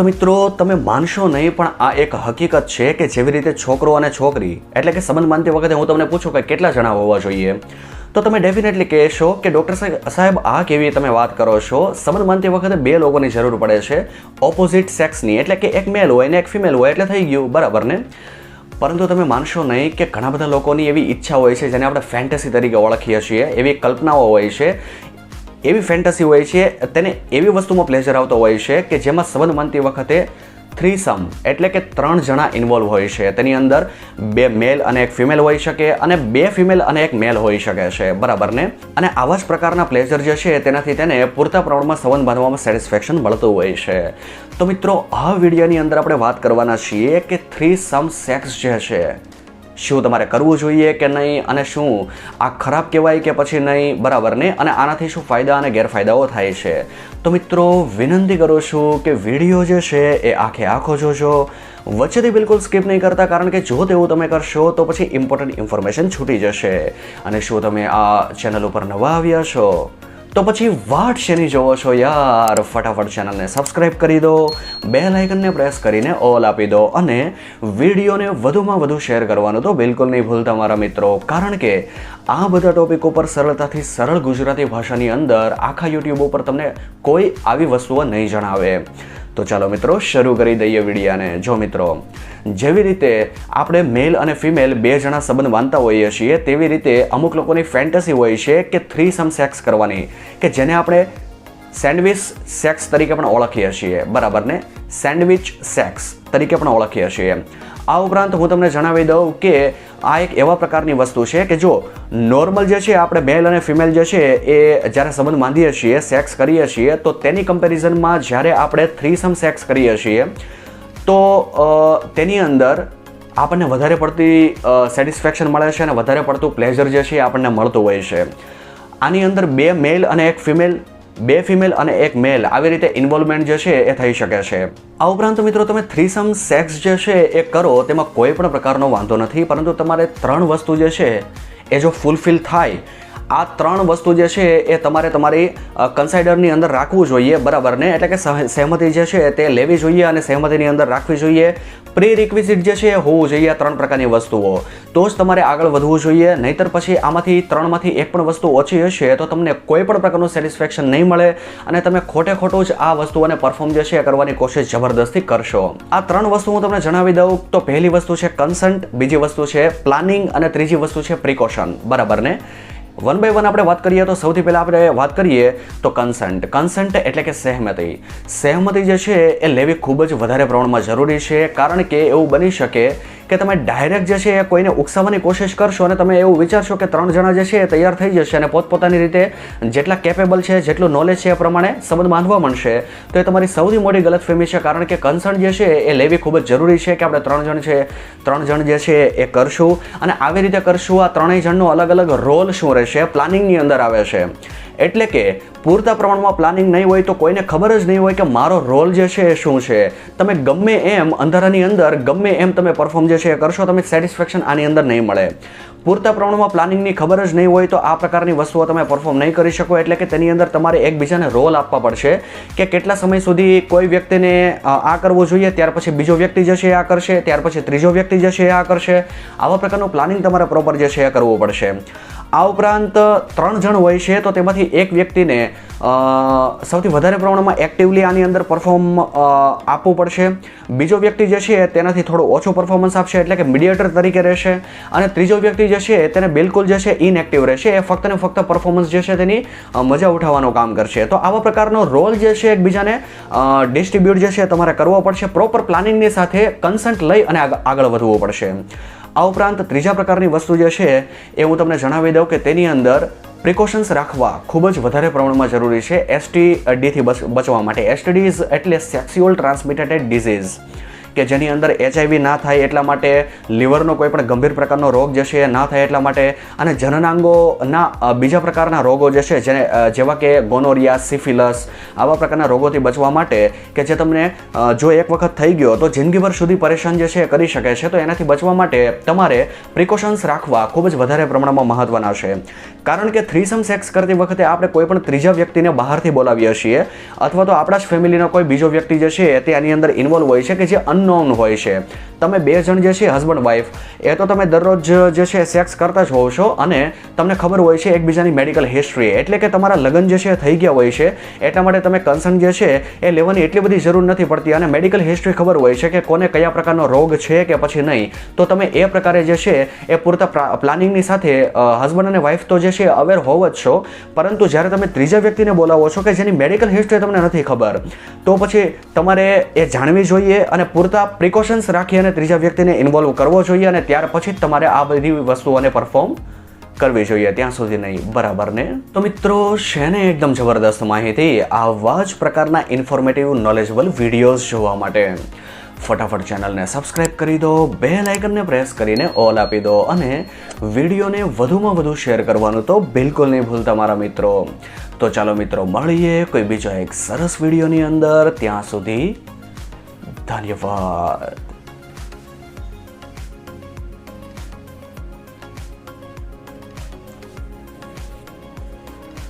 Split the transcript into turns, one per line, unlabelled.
તો મિત્રો, તમે માનશો નહીં, પણ આ એક હકીકત છે કે જેવી રીતે છોકરો અને છોકરી, એટલે કે સંબંધ માનતી વખતે હું તમને પૂછું કે કેટલા જણા હોવા જોઈએ. તો તમે ડેફિનેટલી કહેશો કે ડૉક્ટર સાહેબ, આ કેવી તમે વાત કરો છો? સંબંધ માનતી વખતે બે લોકોની જરૂર પડે છે. ઓપોઝિટ સેક્સની એટલે કે એક મેલ હોય ને એક ફિમેલ હોય, એટલે થઈ ગયું, બરાબર ને? પરંતુ તમે માનશો નહીં કે ઘણા બધા લોકોની એવી ઈચ્છા હોય છે જેને આપણે ફેન્ટસી તરીકે ઓળખીએ છીએ, એવી કલ્પનાઓ હોય છે. એવી ફેન્ટસી હોય છે, તેને એવી વસ્તુમાં પ્લેઝર આવતો હોય છે કે જેમાં સંબંધ માનતી વખતે થ્રી સમ એટલે કે ત્રણ જણા ઇન્વોલ્વ હોય છે. તેની અંદર બે મેલ અને એક ફિમેલ હોઈ શકે અને બે ફિમેલ અને એક મેલ હોઈ શકે છે. બરાબર ને? અને આવા જ પ્રકારના પ્લેઝર જે છે, તેનાથી તેને પૂરતા પ્રમાણમાં સંબંધ બાંધવામાં સેટિસ્ફેક્શન મળતું હોય છે. તો મિત્રો, આ વિડીયોની અંદર આપણે વાત કરવાના છીએ કે થ્રી સમ સેક્સ જે છે શું તમારે કરવું જોઈએ કે નહીં અને શું આ ખરાબ કહેવાય કે પછી નહીં? બરાબર ને? અને આનાથી શું ફાયદા અને ગેરફાયદાઓ થાય છે? તો મિત્રો, વિનંતી કરું છું કે વીડિયો જે છે એ આખે આખો જોજો. વચ્ચેથી બિલકુલ સ્કીપ નહીં કરતા, કારણ કે જો તેવું તમે કરશો તો પછી ઇમ્પોર્ટન્ટ ઇન્ફોર્મેશન છૂટી જશે. અને શું તમે આ ચેનલ ઉપર નવા આવ્યા છો? તો પછી વાટ શેની જોવો છો યાર? ફટાફટ ચેનલને સબસ્ક્રાઇબ કરી દો બે લાઇકનને પ્રેસ કરીને ઓલ આપી દો અને વિડીયોને વધુમાં વધુ શેર કરવાનું તો બિલકુલ નહીં ભૂલતા મારા મિત્રો. કારણ કે આ બધા ટોપિક ઉપર સરળતાથી સરળ ગુજરાતી ભાષાની અંદર આખા યુટ્યુબ ઉપર તમને કોઈ આવી વસ્તુઓ નહીં જણાવે. તો ચાલો મિત્રો, શરૂ કરી દઈએ વિડીયાને. જો મિત્રો, જેવી રીતે આપણે મેલ અને ફિમેલ બે જણા સંબંધ બાંધતા હોઈએ છીએ, તેવી રીતે અમુક લોકોની ફેન્ટસી હોય છે કે થ્રી સમ સેક્સ કરવાની, કે જેને આપણે સેન્ડવિચ સેક્સ તરીકે પણ ઓળખીએ છીએ. બરાબર ને? સેન્ડવિચ સેક્સ તરીકે પણ ઓળખીએ છીએ. આ ઉપરાંત હું તમને જણાવી દઉં કે આ એક એવા પ્રકારની વસ્તુ છે કે જો નોર્મલ જે છે, આપણે મેલ અને ફિમેલ જે છે, એ જ્યારે સંબંધ બાંધીએ છીએ સેક્સ કરીએ છીએ, તો તેની કમ્પેરિઝનમાં જ્યારે આપણે થ્રીસમ સેક્સ કરીએ છીએ, તો તેની અંદર આપણને વધારે પડતી સેટિસ્ફેક્શન મળે છે અને વધારે પડતું પ્લેઝર જે છે એ આપણને મળતું હોય છે. આની અંદર બે મેલ અને એક ફિમેલ બે ફિમેલ અને એક મેલ આવી રીતે ઇન્વોલ્વમેન્ટ જે છે એ થઈ શકે છે. આ ઉપરાંત મિત્રો તમે થ્રીસમ સેક્સ જે છે એ કરો, તેમાં કોઈ પણ પ્રકારનો વાંધો નથી, પરંતુ તમારે ત્રણ વસ્તુ જે છે એ જો ફૂલફિલ થાય આ ત્રણ વસ્તુ જે છે એ તમારે તમારી કન્સાઇડરની અંદર રાખવું જોઈએ બરાબર ને એટલે કે સહમતિ જે છે તે લેવી જોઈએ અને સહમતિની અંદર રાખવી જોઈએ. પ્રી રિક્વિઝિટ જે છે એ હોવું જોઈએ આ ત્રણ પ્રકારની વસ્તુઓ. તો જ તમારે આગળ વધવું જોઈએ, નહીતર પછી આમાંથી ત્રણમાંથી એક પણ વસ્તુ ઓછી હશે તો તમને કોઈ પણ પ્રકારનું સેટિસ્ફેક્શન નહીં મળે અને તમે ખોટે ખોટું જ આ વસ્તુઓને પરફોર્મ જે છે એ કરવાની કોશિશ જબરદસ્તી કરશો. આ ત્રણ વસ્તુ હું તમને જણાવી દઉં. તો પહેલી વસ્તુ છે કન્સન્ટ બીજી વસ્તુ છે પ્લાનિંગ અને ત્રીજી વસ્તુ છે પ્રિકોશન બરાબર ને વન બાય વન આપણે વાત કરીએ તો સૌથી પહેલાં આપણે વાત કરીએ તો કન્સન્ટ કન્સન્ટ એટલે કે સહેમતી. સહેમતી જે છે એ લેવી ખૂબ જ વધારે પ્રમાણમાં જરૂરી છે કારણ કે એવું બની શકે કે તમે ડાયરેક્ટ જે છે એ કોઈને ઉકસાવવાની કોશિશ કરશો અને તમે એવું વિચારશો કે ત્રણ જણા જે છે એ તૈયાર થઈ જશે અને પોતપોતાની રીતે જેટલા કેપેબલ છે, જેટલું નોલેજ છે એ પ્રમાણે સંબંધ બાંધવા માંડશે, તો એ તમારી સૌથી મોટી ગલતફહેમી છે. કારણ કે કન્સર્ન જે છે એ લેવી ખૂબ જ જરૂરી છે કે આપણે ત્રણ જણ છે, ત્રણ જણ જે છે એ કરશું અને આવી રીતે કરશું, આ ત્રણેય જણનો અલગ અલગ રોલ શું રહેશે? પ્લાનિંગની અંદર આવે છે. એટલે કે પૂરતા પ્રમાણમાં પ્લાનિંગ નહીં હોય તો કોઈને ખબર જ નહીં હોય કે મારો રોલ જે છે એ શું છે. તમે ગમે એમ અંધારાની અંદર, ગમે એમ તમે પરફોર્મ જે છે એ કરશો તમે સેટિસ્ફેક્શન આની અંદર નહીં મળે. પૂરતા પ્રમાણમાં પ્લાનિંગની ખબર જ નહીં હોય તો આ પ્રકારની વસ્તુઓ તમે પરફોર્મ નહીં કરી શકો. એટલે કે તેની અંદર તમારે એકબીજાને રોલ આપવા પડશે કે કેટલા સમય સુધી કોઈ વ્યક્તિને આ કરવું જોઈએ, ત્યાર પછી બીજો વ્યક્તિ જે છે એ આ કરશે, ત્યાર પછી ત્રીજો વ્યક્તિ જે છે એ આ કરશે. આવા પ્રકારનું પ્લાનિંગ તમારે પ્રોપર જે છે એ કરવું પડશે. આ ઉપરાંત ત્રણ જણ હોય છે તો તેમાંથી એક વ્યક્તિને સૌથી વધારે પ્રમાણમાં એક્ટિવલી આની અંદર પરફોર્મ આપવું પડશે. બીજો વ્યક્તિ જે છે તેનાથી થોડો ઓછો પરફોર્મન્સ આપશે, એટલે કે મીડિયેટર તરીકે રહેશે. અને ત્રીજો વ્યક્તિ જે છે તેને બિલકુલ જે છે ઇનએક્ટિવ રહેશે. એ ફક્ત ને ફક્ત પરફોર્મન્સ જે છે તેની મજા ઉઠાવવાનું કામ કરશે. તો આવા પ્રકારનો રોલ જે છે એકબીજાને ડિસ્ટ્રીબ્યુટ જે છે તમારે કરવો પડશે. પ્રોપર પ્લાનિંગની સાથે કન્સન્ટ લઈ અને આગ- આગળ વધવું પડશે. આ ઉપરાંત ત્રીજા પ્રકારની વસ્તુ જે છે એ હું તમને જણાવી દઉં કે તેની અંદર પ્રિકોશન્સ રાખવા ખૂબ જ વધારે પ્રમાણમાં જરૂરી છે. એસટીડીથી બચવા માટે. એસટીડીઝ એટલે સેક્સ્યુઅલ ટ્રાન્સમિટેડ ડિઝીઝ કે જેની અંદર એચઆઈવી ના થાય એટલા માટે લીવરનો કોઈ પણ ગંભીર પ્રકારનો રોગ જે છે એ ના થાય એટલા માટે અને જનનાંગોના બીજા પ્રકારના રોગો જે છે, જેને જેવા કે ગોનોરિયા, સિફિલસ, આવા પ્રકારના રોગોથી બચવા માટે કે જે તમને જો એક વખત થઈ ગયો તો જિંદગીભર સુધી પરેશાન જે છે કરી શકે છે, તો એનાથી બચવા માટે તમારે પ્રિકોશન્સ રાખવા ખૂબ જ વધારે પ્રમાણમાં મહત્ત્વના છે. કારણ કે થ્રીસમ સેક્સ કરતી વખતે આપણે કોઈ પણ ત્રીજા વ્યક્તિને બહારથી બોલાવીએ છીએ અથવા તો આપણા જ ફેમિલીનો કોઈ બીજો વ્યક્તિ જે છે તે આની અંદર ઇન્વોલ્વ હોય છે કે જે અનનોન હોય છે. તમે બે જણ જે છે હસબન્ડ વાઈફ એ તો તમે દરરોજ જે છે સેક્સ કરતા જ હોવ છો અને તમને ખબર હોય છે એકબીજાની મેડિકલ હિસ્ટ્રી એટલે કે તમારા લગ્ન જે છે, થઈ ગયા હોય છે. એટલા માટે તમે કન્સર્ન જે છે, એ લેવાની એટલી બધી જરૂર નથી પડતી. અને મેડિકલ હિસ્ટ્રી ખબર હોય છે કે કોને કયા પ્રકારનો રોગ છે કે પછી નહીં. તો તમે એ પ્રકારે જે છે, એ પૂરતા પ્લાનિંગની સાથે હસબન્ડ અને વાઈફ તો જે છે અવેર હોવ જ છો. પરંતુ જ્યારે તમે ત્રીજા વ્યક્તિને બોલાવો છો કે જેની મેડિકલ હિસ્ટ્રી તમને નથી ખબર, તો પછી તમારે એ જાણવી જોઈએ અને પૂરતા પ્રિકોશન્સ રાખી અને ત્રીજા વ્યક્તિને ઇન્વોલ્વ કરવો જોઈએ અને ત્યાર પછી જ તમારે આ બધી વસ્તુઓને પરફોર્મ કરવી જોઈએ. ત્યાં સુધી નહીં. બરાબર ને? તો મિત્રો છે ને એકદમ જબરદસ્ત માહિતી? આવા જ પ્રકારના ઇન્ફોર્મેટિવ નોલેજેબલ વિડીયોઝ જોવા માટે. ફટાફટ ચેનલને સબસ્ક્રાઇબ કરી દો બે લાઇકનને પ્રેસ કરીને ઓલ આપી દો અને વિડીયોને વધુમાં વધુ શેર કરવાનું તો બિલકુલ નહીં ભૂલતા મારા મિત્રો. તો ચાલો મિત્રો, મળીએ કોઈ બીજા એક સરસ વિડીયોની અંદર. ત્યાં સુધી ಧನ್ಯವಾದ